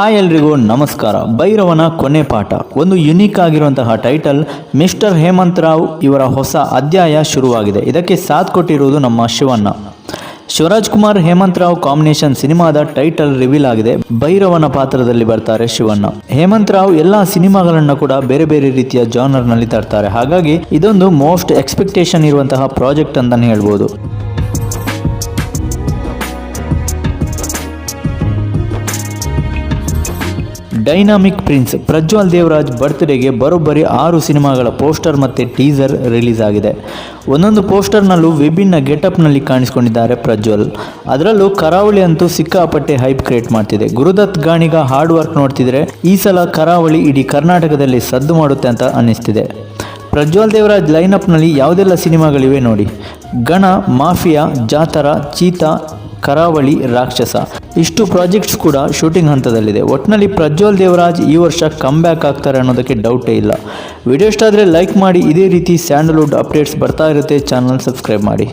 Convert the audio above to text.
Hi ಎಲ್ರಿಗೂ ನಮಸ್ಕಾರ. ಭೈರವನ ಕೊನೆ ಪಾಠ. ಒಂದು ಯುನೀಕ್ ಆಗಿರುವಂತಹ ಟೈಟಲ್ ಮಿಸ್ಟರ್ ಹೇಮಂತ್ ರಾವ್ ಇವರ ಹೊಸ ಅಧ್ಯಾಯ ಶುರುವಾಗಿದೆ. ಇದಕ್ಕೆ ಸಾಥ್ ಕೊಟ್ಟಿರುವುದು ನಮ್ಮ ಶಿವಣ್ಣ. ಶಿವರಾಜ್ ಕುಮಾರ್ ಹೇಮಂತ್ ರಾವ್ ಕಾಂಬಿನೇಷನ್ ಸಿನಿಮಾದ ಟೈಟಲ್ ರಿವೀಲ್ ಆಗಿದೆ. ಭೈರವನ ಪಾತ್ರದಲ್ಲಿ ಬರ್ತಾರೆ ಶಿವಣ್ಣ. ಹೇಮಂತ್ ರಾವ್ ಎಲ್ಲ ಸಿನಿಮಾಗಳನ್ನ ಕೂಡ ಬೇರೆ ಬೇರೆ ರೀತಿಯ ಜಾನರ್ನಲ್ಲಿ ತರ್ತಾರೆ. ಹಾಗಾಗಿ ಇದೊಂದು ಮೋಸ್ಟ್ ಎಕ್ಸ್ಪೆಕ್ಟೇಷನ್ ಇರುವಂತಹ ಪ್ರಾಜೆಕ್ಟ್ ಅಂತಾನೆ ಹೇಳ್ಬೋದು. ಡೈನಾಮಿಕ್ ಪ್ರಿನ್ಸ್ ಪ್ರಜ್ವಲ್ ದೇವರಾಜ್ ಬರ್ತ್ಡೇಗೆ ಬರೋಬ್ಬರಿ ಆರು ಸಿನಿಮಾಗಳ ಪೋಸ್ಟರ್ ಮತ್ತು ಟೀಸರ್ ರಿಲೀಸ್ ಆಗಿದೆ. ಒಂದೊಂದು ಪೋಸ್ಟರ್ನಲ್ಲೂ ವಿಭಿನ್ನ ಗೆಟಪ್ನಲ್ಲಿ ಕಾಣಿಸಿಕೊಂಡಿದ್ದಾರೆ ಪ್ರಜ್ವಲ್. ಅದರಲ್ಲೂ ಕರಾವಳಿ ಅಂತೂ ಸಿಕ್ಕಾಪಟ್ಟೆ ಹೈಪ್ ಕ್ರಿಯೇಟ್ ಮಾಡ್ತಿದೆ. ಗುರುದತ್ ಗಾಣಿಗ ಹಾರ್ಡ್ ವರ್ಕ್ ನೋಡ್ತಿದ್ರೆ ಈ ಸಲ ಕರಾವಳಿ ಇಡೀ ಕರ್ನಾಟಕದಲ್ಲಿ ಸದ್ದು ಮಾಡುತ್ತೆ ಅಂತ ಅನ್ನಿಸ್ತಿದೆ. ಪ್ರಜ್ವಲ್ ದೇವರಾಜ್ ಲೈನಪ್ನಲ್ಲಿ ಯಾವುದೆಲ್ಲ ಸಿನಿಮಾಗಳಿವೆ ನೋಡಿ. ಗಣ, ಮಾಫಿಯಾ ಜಾತರ ಚೀತಾ ಕರಾವಳಿ ರಾಕ್ಷಸ. ಇಷ್ಟು ಪ್ರಾಜೆಕ್ಟ್ಸ್ ಕೂಡ ಶೂಟಿಂಗ್ ಹಂತದಲ್ಲಿದೆ. ಒಟ್ಟಿನಲ್ಲಿ ಪ್ರಜ್ವಲ್ ದೇವರಾಜ್ ಈ ವರ್ಷ ಕಮ್ ಬ್ಯಾಕ್ ಆಗ್ತಾರೆ ಅನ್ನೋದಕ್ಕೆ ಡೌಟೇ ಇಲ್ಲ. ವಿಡಿಯೋ ಇಷ್ಟ ಆದರೆ ಲೈಕ್ ಮಾಡಿ. ಇದೇ ರೀತಿ ಸ್ಯಾಂಡಲ್ವುಡ್ ಅಪ್ಡೇಟ್ಸ್ ಬರ್ತಾ ಇರುತ್ತೆ. ಚಾನಲ್ ಸಬ್ಸ್ಕ್ರೈಬ್ ಮಾಡಿ.